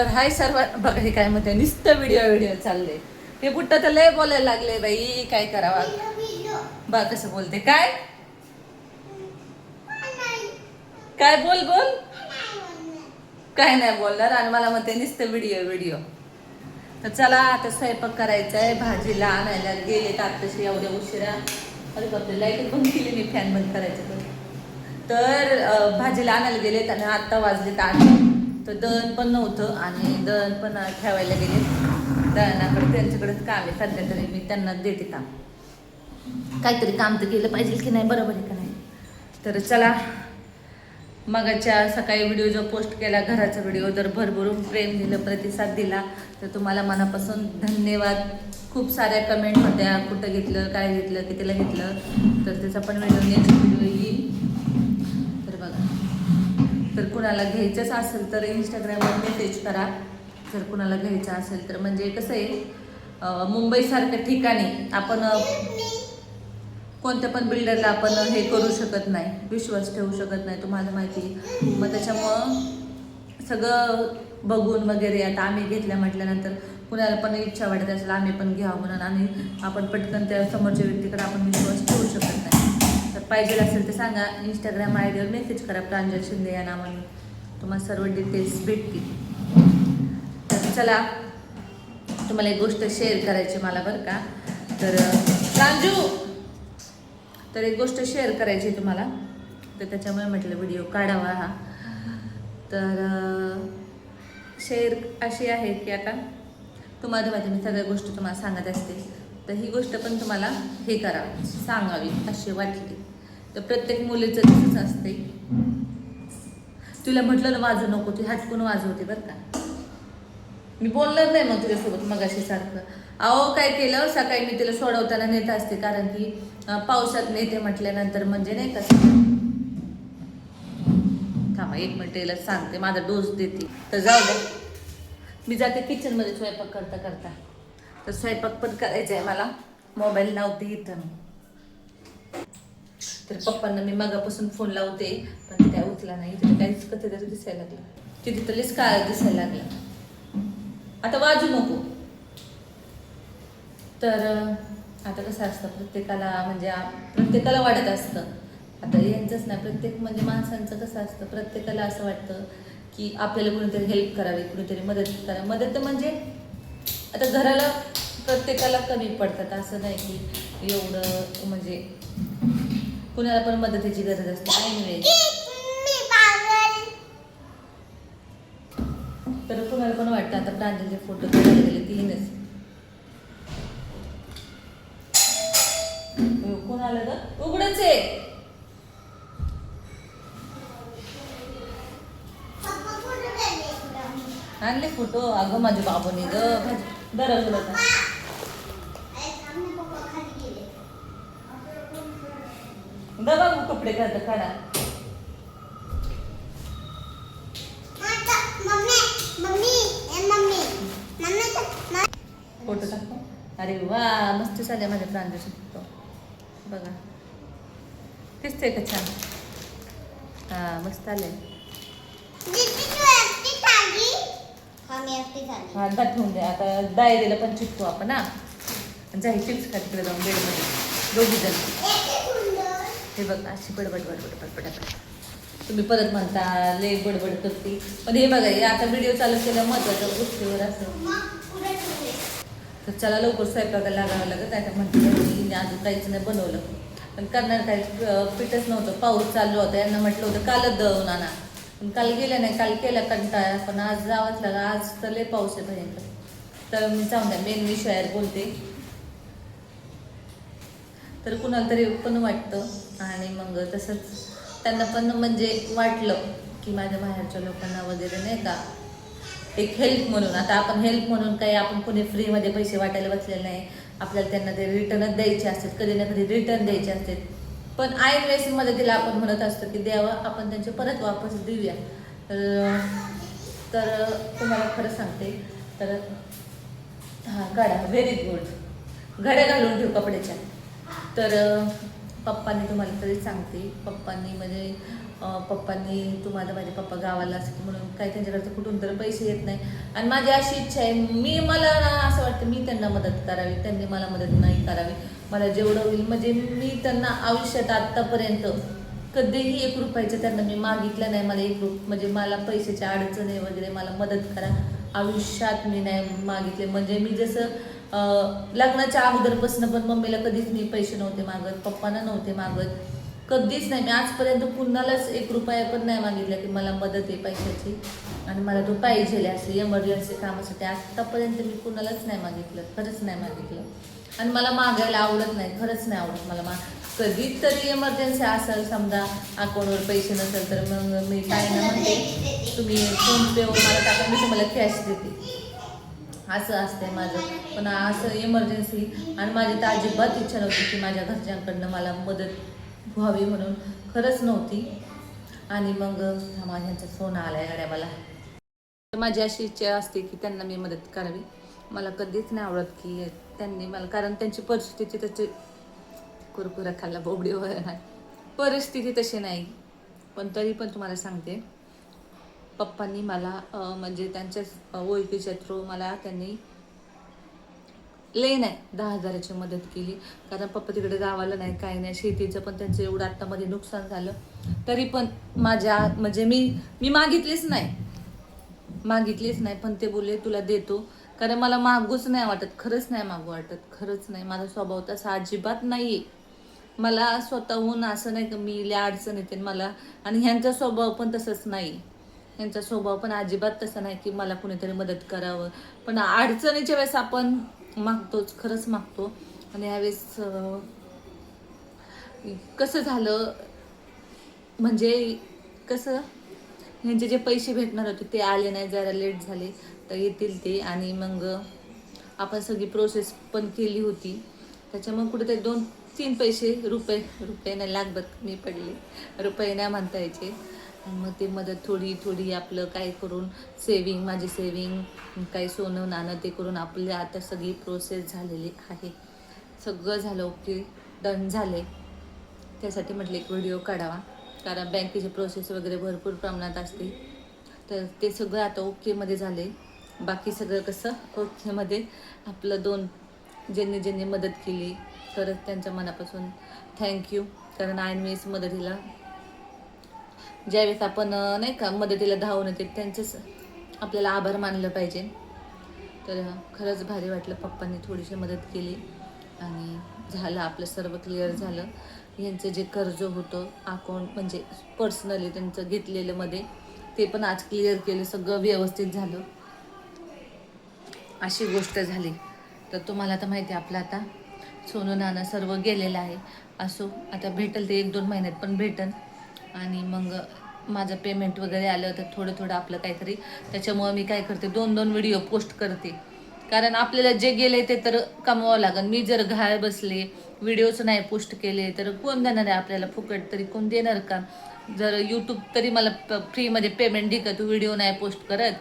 तर हाय सर्व बघा हे काय म्हणते नुसतं व्हिडिओ व्हिडिओ चालले हे बुट्ट तर लय बोलायला लागले बाई काय करावा? बा कसं बोलते काय? काय बोल बोल? काय नाही बोलणार आणि मला म्हणते नुसतं व्हिडिओ व्हिडिओ तर चला आता स्वयंपाक करायचा आहे भाजीला आणायला गेले तर आत्ताशी एवढ्या उशिरा. अरे बापरे लाइट बंद केली मी फॅन बंद करायचं तर. भाजीला आणायला गेले त्यांना आत्ता वाजले आठ. तर दळण पण नव्हतं आणि दळण पण ठेवायला गेले. दळणाकडे त्यांच्याकडेच काम आहे सध्या तरी मी त्यांना देते काम. काहीतरी काम तर केलं पाहिजे की नाही बरोबर आहे का नाही? तर चला मगाच्या सकाळी व्हिडिओ जो पोस्ट केला घराचा व्हिडिओ जर भरभरून प्रेम दिलं प्रतिसाद दिला. तर तुम्हाला मनापासून धन्यवाद. खूप साऱ्या कमेंट होत्या कुठं घेतलं काय घेतलं कितीला घेतलं. तर त्याचा पण व्हिडिओ नेक्स्ट व्हिडिओ येईल. तर कुणाला घ्यायचंच असेल तर इंस्टाग्रामवर मेसेज करा. जर कुणाला घ्यायचं असेल तर. म्हणजे कसं आहे मुंबईसारख्या ठिकाणी आपण कोणत्या पण बिल्डरला आपण हे करू शकत नाही विश्वास ठेवू शकत नाही तुम्हाला माहिती आहे. मग त्याच्यामुळं सगळं बघून वगैरे आता आम्ही घेतल्या म्हटल्यानंतर कुणाला पण इच्छा वाटत असेल आम्ही पण घ्यावं म्हणून. आणि आपण पटकन त्या समोरच्या व्यक्तीकडे आपण विश्वास ठेवू शकत नाही. पाहिजे असेल तर सांगा. इंस्टाग्राम आय डीवर मेसेज करा प्रांजल शिंदे या नावाने. तुम्हाला सर्व डिटेल्स भेटतील. तर चला तुम्हाला एक गोष्ट शेअर करायची मला बरं का. तर प्रांजू! तर एक गोष्ट शेअर करायची आहे तुम्हाला. तर त्याच्यामुळे म्हटलं व्हिडिओ काढावा हा. तर शेअर अशी आहे की आता तुम्हाला माहिती मी सगळ्या गोष्टी तुम्हाला सांगत असते. तर ही गोष्ट पण तुम्हाला हे करा सांगावी अशी वाटली. तर प्रत्येक मुलीचं तसंच असते तुला म्हटलं ना वाजू नको ती हटकून वाजवते बरं का? मी बोलणार नाही मग तुझ्यासोबत मगाशी सारखं. अहो काय केलं? सकाळी मी तिला सोडवताना नेत असते कारण की पावसात नेते म्हटल्यानंतर म्हणजे नाही का? थांबा एक मिनिट याला सांगते माझा डोस देते. तर जाऊ दे. मी जाते किचनमध्ये स्वयंपाक करता करता. तर स्वयंपाक पण करायचा आहे मला. मोबाईल लावते इथं मी. तर पप्पांना मी मगापासून फोन लावते पण ते काय उचला नाही. तिथे काहीच कसं तरी दिसायला लागलं. तिथे तरीच काळ दिसायला लागला. आता वाजू नको. तर आता कसं असतं प्रत्येकाला म्हणजे प्रत्येकाला वाटत असतं. आता यांचंच नाही प्रत्येक म्हणजे माणसांचं कसं असतं प्रत्येकाला असं वाटतं की आपल्याला कुणीतरी हेल्प करावी कुणीतरी मदत करावी. मदत म्हणजे आता घराला प्रत्येकाला कमी पडतात. असं नाही की एवढं म्हणजे कुणाला पण मदतीची गरज असते ऐन तर कुणाला पण वाटतं आता प्रांजलचे फोटो गेले तीनच अयो, कोण आलं ग? उघडच आहे. आणले फोटो अगं माझ्या बाबूने ग. दरवलं होता दा बाबू कपडे घालता काढा. फोटो टाकतो अरे वा मस्त झाले माझ्या प्रांजलचे फोटो बघा. दिसतंय का छान? हा मस्त आले हा दाखवून द्या आता डायरीला पण चिपतो आपण हा. जाई चिप्स खा तिकडे जाऊन बेडमध्ये. दोघी जण. हे बघ अशी बडबड बडबड बडबड तुम्ही परत म्हणता लय बडबड करते. पण हे बघा हे आता व्हिडिओ चालू केला महत्त्वाच्या गोष्टीवर असं. तर चला लवकर स्वयंपाकाला लागावं लागत आता म्हणते हिने अजून काहीच नाही बनवलं. पण करणार काही पिठच नव्हतं पाऊस चालू होता. यांना म्हटलं होतं कालच दळून आणा. पण काल गेल्या नाही काल केला कंटाळा. पण आज जावंच लागला आज तर लय पाऊस आहे भयंकर. तर मी जाऊन द्या मेन विषयावर बोलते. तर कुणाला तरी पण वाटतं. आणि मग तसंच त्यांना पण म्हणजे वाटलं की माझ्या बाहेरच्या लोकांना वगैरे नाही का एक हेल्प म्हणून. आता आपण हेल्प म्हणून काही आपण कोणी फ्रीमध्ये पैसे वाटायला बसलेले नाही. आपल्याला त्यांना ते रिटर्नच द्यायचे असतात. कधी ना कधी रिटर्न द्यायचे असतात. पण ऐन वेळेस मदतीला आपण म्हणत असतो की द्यावं आपण त्यांचे परत वापस देऊया. तर तर तुम्हाला खरं सांगते. तर हां काढा. व्हेरी गुड घड्या घालून ठेवू कपड्याच्या. तर पप्पांनी तुम्हाला तरी सांगते. पप्पांनी म्हणजे पप्पांनी तुम्हाला माझे पप्पा गावाला असते म्हणून काही त्यांच्याकडे कुठून तर पैसे येत नाही. आणि माझी अशी इच्छा आहे मी मला ना असं वाटतं मी त्यांना मदत करावी त्यांनी मला मदत नाही करावी. मला जेवढं होईल म्हणजे मी त्यांना आयुष्यात आत्तापर्यंत कधीही एक रुपयाचं त्यांना मी मागितलं नाही. मला एक रुप म्हणजे मला पैशाच्या अडचणी वगैरे मला मदत करा. आयुष्यात मी नाही मागितले. म्हणजे मी जसं लग्नाच्या अगोदरपासून पण मम्मीला कधीच मी पैसे नव्हते मागत पप्पांना नव्हते मागत. कधीच नाही. मी आजपर्यंत कुणालाच एक रुपया पण नाही मागितला की मला मदत आहे पैशाची. आणि मला तो पाहिजे असं एमर्जन्सी कामासाठी. आत्तापर्यंत मी कुणालाच नाही मागितलं. खरंच नाही मागितलं. आणि मला मागायला आवडत नाही. खरंच नाही आवडत मला मा कधीतरी एमर्जन्सी असेल समजा अकाउंटवर पैसे नसेल तर मग मी काय ना म्हणते तुम्ही फोन पेवर मला टाका मी तुम्हाला कॅश देते. असं असते माझं. पण असं इमर्जन्सी आणि माझी तर अजिबात इच्छा नव्हती की माझ्या घरच्यांकडनं मला मदत व्हावी म्हणून. खरंच नव्हती. आणि मग हा माझ्यांचा फोन आहे गाड्या मला. तर माझी अशी इच्छा असते की त्यांना मी मदत करावी. मला कधीच नाही आवडत की त्यांनी मला कारण त्यांची परिस्थिती त्याची कुरकुरा खाल्ला बोबडी वगैरे नाही. परिस्थिती तशी नाही. पण तरी पण तुम्हाला सांगते पप्पांनी मला म्हणजे त्यांच्या ओळखीच्या थ्रू मला त्यांनी लय नाही दहा हजाराची मदत केली. कारण पप्पा तिकडे गावाला नाही काही नाही. शेतीचं पण त्यांचं एवढं आत्तामध्ये नुकसान झालं. तरी पण माझ्या म्हणजे मी मी मागितलीच नाही. मागितलीच नाही पण ते बोलले तुला देतो. कारण मला मागूच नाही वाटत खरंच नाही मागू वाटत खरंच नाही. माझा स्वभाव तसा अजिबात नाही आहे मला स्वतःहून असं नाही का मी इल्या अडचण येते मला आणि ह्यांचा स्वभाव पण तसंच नाही. यांचा स्वभाव पण अजिबात तसा नाही की मला कुणीतरी मदत करावं. पण अडचणीच्या वेळेस आपण मागतोच खरंच मागतो. आणि यावेळेस कसं झालं म्हणजे कसं ह्यांचे जे पैसे भेटणार होते ते आले नाही जरा लेट झाले तर येतील ते. आणि मग आपण सगळी प्रोसेस पण केली होती. त्याच्यामुळे कुठेतरी दोन तीन पैसे रुपये रुपये नाही लागत मी पडले. रुपये नाही म्हणता यायचे. मग ते मदत थोडी थोडी आपलं काय करून सेविंग माझी सेविंग काही सोनं नाणं ते करून आपले आता सगळी प्रोसेस झालेली आहे. सगळं झालं ओके डन झाले. त्यासाठी म्हटलं एक व्हिडिओ काढावा. कारण बँकेची प्रोसेस वगैरे भरपूर प्रमाणात असते. तर ते सगळं आता ओकेमध्ये झाले. बाकी सगळं कसं? ओकेमध्ये आपलं दोन ज्यांनी ज्यांनी मदत केली तर त्यांच्या मनापासून थँक्यू कारण आयन वेळेस मदतीला. ज्यावेळेस आपण नाही का मदतीला धावून येते त्यांचंच आपल्याला आभार मानलं पाहिजे. तर खरंच भारी वाटलं पप्पांनी थोडीशी मदत केली आणि झालं आपलं सर्व क्लिअर झालं. यांचं जे कर्ज होतं अकाउंट म्हणजे पर्सनली त्यांचं घेतलेलं मध्ये ते पण आज क्लिअर केलं सगळं व्यवस्थित झालं. अशी गोष्ट झाली. तर तुम्हाला तर माहिती आहे आपलं आता सोनू नाना सर्व गेलेलं आहे. असो आता भेटेल ते एक दोन महिन्यात पण भेटन. आणि मग माझं पेमेंट वगैरे आलं तर थोडं थोडं आपलं काहीतरी. त्याच्यामुळं मी काय करते दोन दोन व्हिडिओ पोस्ट करते. कारण आपल्याला जे गेले ते तर कमवावं लागेल मी जर घाय बसले व्हिडिओच नाही पोस्ट केले तर कोण देणार आहे आपल्याला फुकट? तरी कोण देणार का? जर यूट्यूब तरी मला प फ्रीमध्ये पेमेंट दे का? तू व्हिडिओ नाही पोस्ट करत.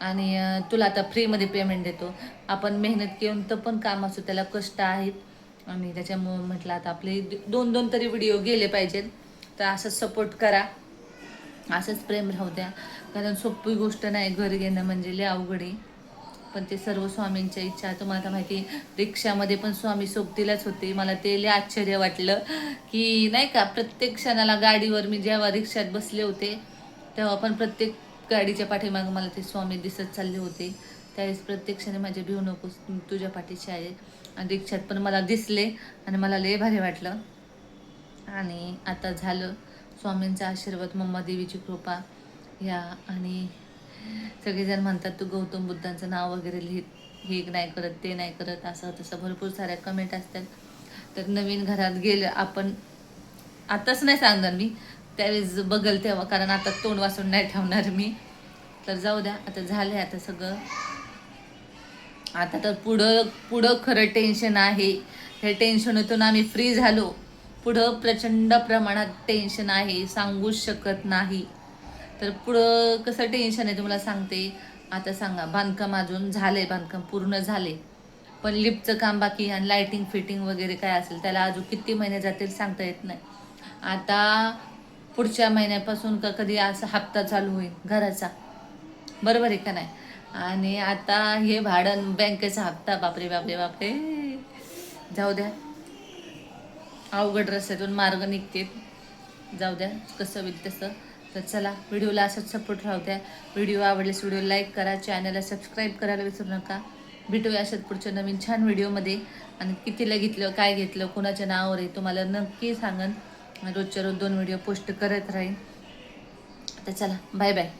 आणि तुला आता फ्रीमध्ये पेमेंट देतो. आपण मेहनत घेऊन तर पण काम असतो त्याला कष्ट आहेत. आणि त्याच्यामुळं म्हटलं आता आपले दोन दोन तरी व्हिडिओ गेले पाहिजेत. तर असंच सपोर्ट करा. असंच प्रेम राहू द्या. कारण सोपी गोष्ट नाही घर घेणं म्हणजे लय अवघड आहे. पण ते सर्व स्वामींच्या इच्छा तुम्हाला आता माहिती आहे, रिक्षामध्ये पण स्वामी सोबतीलाच होते. मला ते लय आश्चर्य वाटलं की नाही का प्रत्येक क्षणाला गाडीवर मी जेव्हा रिक्षात बसले होते तेव्हा पण प्रत्येक गाडीच्या पाठीमागं मला ते स्वामी दिसत चालले होते. त्यावेळेस प्रत्येक क्षणी माझे भिऊ नकोस तुझ्या पाठीशी आहे. आणि रिक्षात पण मला दिसले आणि मला लय भारी वाटलं. आणि आता झालं स्वामींचा आशीर्वाद मम्मा देवीची कृपा. ह्या आणि सगळेजण म्हणतात तू गौतम बुद्धांचं नाव वगैरे लिहित हे नाही करत ते नाही करत. असं तसं भरपूर साऱ्या कमेंट असतात. तर नवीन घरात गेलं आपण आताच नाही सांगणार मी. त्यावेळेस बघल तेव्हा कारण आता तोंड वाचून नाही ठेवणार मी. तर जाऊ द्या आता झाले आता सगळं. आता तर पुढं पुढं खरं टेन्शन आहे. हे टेन्शनातून आम्ही फ्री झालो. पुढं प्रचंड प्रमाणात टेन्शन आहे सांगूच शकत नाही. तर पुढं कसं टेन्शन आहे तुम्हाला सांगते. आता सांगा बांधकाम अजून झालंय बांधकाम पूर्ण झाले पण लिफ्टचं काम बाकी आणि लाईटिंग फिटिंग वगैरे काय असेल त्याला अजून किती महिने जातील सांगता येत नाही. आता पुढच्या महिन्यापासून का कधी असा हप्ता चालू होईल घराचा? बरोबर आहे का नाही? आणि आता हे भाडं बँकेचा हप्ता बापरे बापरे बापरे. जाऊ द्या. अवघड रस्त्यातून मार्ग निघते जाऊ द्या कसं होईल तसं. तर चला व्हिडिओला असंच सपोर्ट राहू द्या व्हिडिओ आवडल्यास व्हिडिओ लाईक करा चॅनलला सबस्क्राईब करायला विसरू नका. भेटूया अशाच पुढच्या नवीन छान व्हिडिओमध्ये आणि कितीला घेतलं काय घेतलं कोणाच्या नावावर आहे तुम्हाला नक्की सांगन. रोजच्या रोज दोन व्हिडिओ पोस्ट करत राहीन. तर चला बाय बाय